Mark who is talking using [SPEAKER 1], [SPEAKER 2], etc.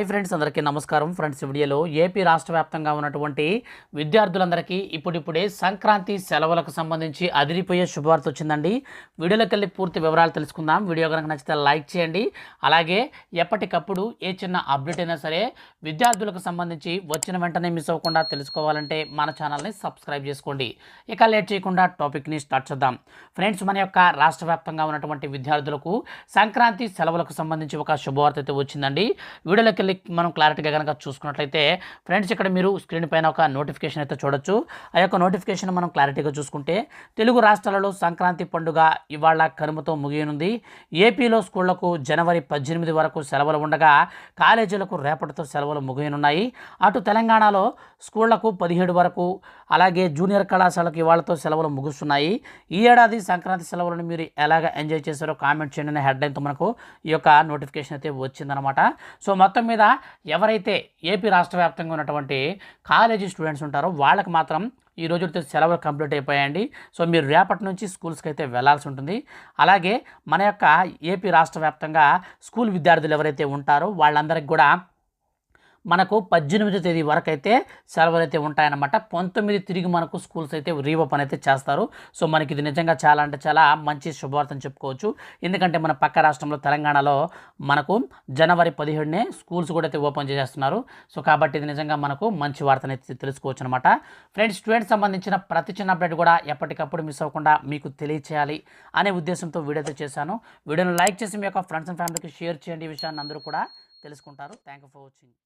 [SPEAKER 1] Hi friends అందరికీ నమస్కారం. Friends వీడియోలో ఏపీ రాష్ట్ర వ్యాప్తంగా ఉన్నటువంటి విద్యార్థులందరికీ ఇప్పుడిప్పుడే సంక్రాంతి సెలవులకు సంబంధించి అదిరిపోయే శుభవార్త వచ్చిందండి. వీడియోలోకి వెళ్ళి పూర్తి వివరాలు తెలుసుకుందాం. వీడియో కనుక నచ్చితే లైక్ చేయండి. అలాగే ఎప్పటికప్పుడు ఏ చిన్న అప్డేట్ అయినా సరే విద్యార్థులకు సంబంధించి వచ్చిన వెంటనే మిస్ అవ్వకుండా తెలుసుకోవాలంటే మన ఛానల్ని సబ్స్క్రైబ్ చేసుకోండి. ఇక లేట్ చేయకుండా టాపిక్ని స్టార్ట్ చేద్దాం. ఫ్రెండ్స్ మన యొక్క రాష్ట్ర వ్యాప్తంగా ఉన్నటువంటి విద్యార్థులకు సంక్రాంతి సెలవులకు సంబంధించి ఒక శుభవార్త అయితే వచ్చిందండి. వీడియోలోకి వెళ్ళి మనం క్లారిటీగా కనుక చూసుకున్నట్లయితే ఫ్రెండ్స్ ఇక్కడ మీరు స్క్రీన్ పైన ఒక నోటిఫికేషన్ అయితే చూడొచ్చు. ఆ యొక్క నోటిఫికేషన్ మనం క్లారిటీగా చూసుకుంటే తెలుగు రాష్ట్రాలలో సంక్రాంతి పండుగ ఇవాళ కనుమతో ముగియనుంది. ఏపీలో స్కూళ్ళకు జనవరి పద్దెనిమిది వరకు సెలవులు ఉండగా కాలేజీలకు రేపటితో సెలవులు ముగియనున్నాయి. అటు తెలంగాణలో స్కూళ్ళకు పదిహేడు వరకు అలాగే జూనియర్ కళాశాలకు ఇవాళతో సెలవులు ముగుస్తున్నాయి. ఈ ఏడాది సంక్రాంతి సెలవులను మీరు ఎలాగ ఎంజాయ్ చేశారో కామెంట్ చేయండి అనే హెడ్లైన్తో మనకు ఈ యొక్క నోటిఫికేషన్ అయితే వచ్చిందనమాట సో మొత్తం మీద ఎవరైతే ఏపీ రాష్ట్ర వ్యాప్తంగా ఉన్నటువంటి కాలేజీ స్టూడెంట్స్ ఉంటారో వాళ్ళకి మాత్రం ఈ రోజుతో సెలవులు కంప్లీట్ అయిపోయాయండి. సో మీరు రేపటి నుంచి స్కూల్స్కి అయితే వెళ్ళాల్సి ఉంటుంది. అలాగే మన యొక్క ఏపీ రాష్ట్ర వ్యాప్తంగా స్కూల్ విద్యార్థులు ఎవరైతే ఉంటారో వాళ్ళందరికీ కూడా మనకు పద్దెనిమిదో తేదీ వరకు అయితే సెలవులు అయితే ఉంటాయన్నమాట. పంతొమ్మిది తిరిగి మనకు స్కూల్స్ అయితే రీఓపెన్ అయితే చేస్తారు. సో మనకి ఇది నిజంగా చాలా అంటే చాలా మంచి శుభవార్త చెప్పుకోవచ్చు. ఎందుకంటే మన పక్క రాష్ట్రంలో తెలంగాణలో మనకు జనవరి పదిహేడునే స్కూల్స్ కూడా అయితే ఓపెన్ చేసేస్తున్నారు. సో కాబట్టి ఇది నిజంగా మనకు మంచి వార్తని అయితే తెలుసుకోవచ్చు అనమాట ఫ్రెండ్స్ స్టూడెంట్స్ సంబంధించిన ప్రతి చిన్న అప్డేట్ కూడా ఎప్పటికప్పుడు మిస్ అవ్వకుండా మీకు తెలియచేయాలి అనే ఉద్దేశంతో వీడియో అయితే చేశాను. వీడియోని లైక్ చేసి మీ యొక్క ఫ్రెండ్స్ అండ్ ఫ్యామిలీకి షేర్ చేయండి ఈ విషయాన్ని అందరూ కూడా తెలుసుకుంటారు. Thank you for watching.